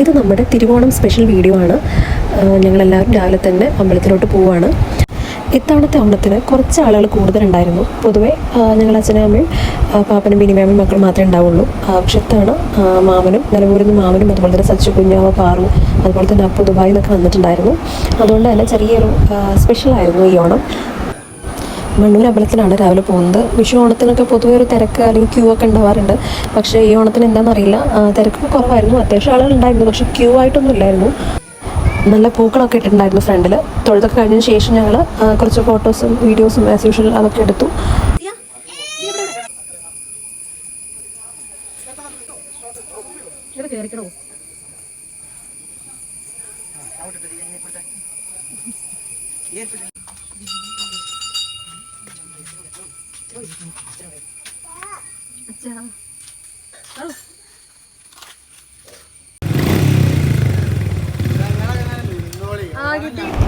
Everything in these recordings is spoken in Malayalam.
ഇത് നമ്മുടെ തിരുവോണം സ്പെഷ്യൽ വീഡിയോ ആണ്. ഞങ്ങളെല്ലാവരും രാവിലെ തന്നെ അമ്പലത്തിലോട്ട് പോവുകയാണ് ഇത്തവണത്തെ ഓണത്തിന് കുറച്ച് ആളുകൾ കൂടുതലുണ്ടായിരുന്നു. പൊതുവെ ഞങ്ങൾ അച്ഛനും അമ്മയും ആ, പാപ്പനും ബിനിമാമയും മക്കളും മാത്രമേ ഉണ്ടാവുള്ളൂ. പക്ഷെ ഇത്തവണ മാമനും നിലമ്പൂരിൽ നിന്ന് മാമനും അതുപോലെ തന്നെ സച്ചു കുഞ്ഞാവ പാറു അതുപോലെ തന്നെ അപ്പു ദുബായിൽ നിന്നൊക്കെ വന്നിട്ടുണ്ടായിരുന്നു. അതുകൊണ്ട് തന്നെ ചെറിയൊരു സ്പെഷ്യലായിരുന്നു ഈ ഓണം. മണ്ണൂർ അമ്പലത്തിലാണ് രാവിലെ പോകുന്നത്. വിഷു ഓണത്തിനൊക്കെ പൊതുവെ ഒരു തിരക്ക് അല്ലെങ്കിൽ ക്യൂ ഒക്കെ ഉണ്ടാവാറുണ്ട്. പക്ഷേ ഈ ഓണത്തിന് എന്താണെന്നറിയില്ല തിരക്ക് കുറവായിരുന്നു. അത്യാവശ്യം ആളുകൾ ഉണ്ടായിരുന്നു. പക്ഷേ ക്യൂ ആയിട്ടൊന്നും ഇല്ലായിരുന്നു. നല്ല പൂക്കളൊക്കെ ഇട്ടിട്ടുണ്ടായിരുന്നു ഫ്രണ്ടിൽ തൊഴുതൊക്കെ കഴിഞ്ഞതിന് ശേഷം ഞങ്ങൾ കുറച്ച് ഫോട്ടോസും വീഡിയോസും ആസ് യൂഷ്വൽ അതൊക്കെ എടുത്തു.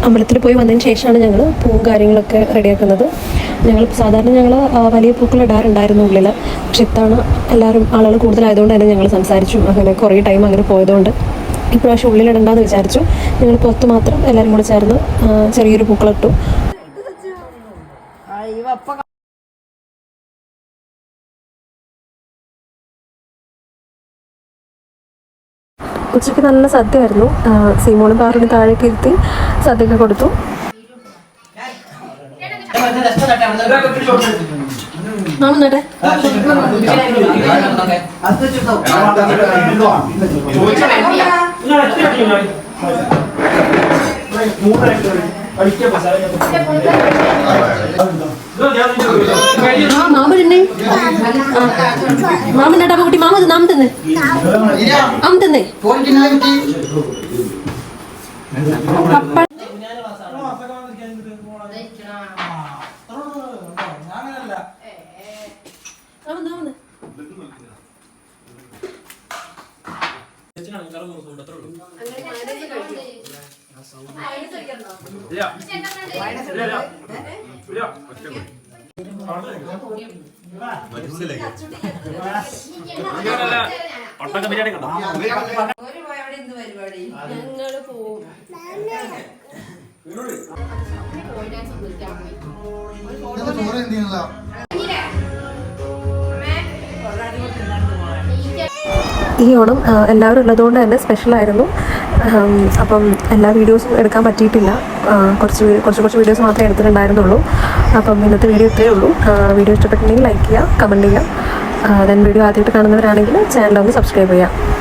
അമ്പലത്തിൽ പോയി വന്നതിന് ശേഷമാണ് ഞങ്ങൾ പൂവും കാര്യങ്ങളൊക്കെ റെഡിയാക്കുന്നത്. ഞങ്ങൾ സാധാരണ ഞങ്ങൾ വലിയ പൂക്കൾ ഇടാറുണ്ടായിരുന്നു ഉള്ളിൽ പക്ഷെ ഇത്തവണ എല്ലാവരും ആളുകൾ കൂടുതലായതുകൊണ്ട് തന്നെ ഞങ്ങൾ സംസാരിച്ചു. അങ്ങനെ കുറേ ടൈം അങ്ങനെ പോയതുകൊണ്ട്. ഇപ്രാവശ്യം ഉള്ളിലിടണ്ടെന്ന് വിചാരിച്ചു. ഞങ്ങൾ പുറത്ത് മാത്രം എല്ലാവരും കൂടെ ചേർന്ന് ചെറിയൊരു പൂക്കളിട്ടു ഉച്ചയ്ക്ക് നല്ല സദ്യയായിരുന്നു. സീമോളും പാറിന് താഴേക്ക് ഇരുത്തി സദ്യയൊക്കെ കൊടുത്തു. മാമന്നേട്ടെ ആ മാമൻ എന്നെ. മാമൻ നേട്ടാ കുട്ടി മാമ നാമ തന്നെ. ആമ തന്നെ. ബിരിയാണി കണ്ടോ ഈ ഓണം എല്ലാവരും ഉള്ളതുകൊണ്ട് തന്നെ സ്പെഷ്യലായിരുന്നു അപ്പം എല്ലാ വീഡിയോസും എടുക്കാൻ പറ്റിയിട്ടില്ല. കുറച്ച് കുറച്ച് കുറച്ച് വീഡിയോസ് മാത്രമേ എടുത്തിട്ടുണ്ടായിരുന്നുള്ളൂ. അപ്പം ഇന്നത്തെ വീഡിയോ ഇത്രയേ ഉള്ളൂ. വീഡിയോ ഇഷ്ടപ്പെട്ടിട്ടുണ്ടെങ്കിൽ ലൈക്ക് ചെയ്യുക കമന്റ് ചെയ്യുക. ദെൻ വീഡിയോ ആദ്യമായിട്ട് കാണുന്നവരാണെങ്കിൽ ചാനൽ ഒന്ന് സബ്സ്ക്രൈബ് ചെയ്യുക.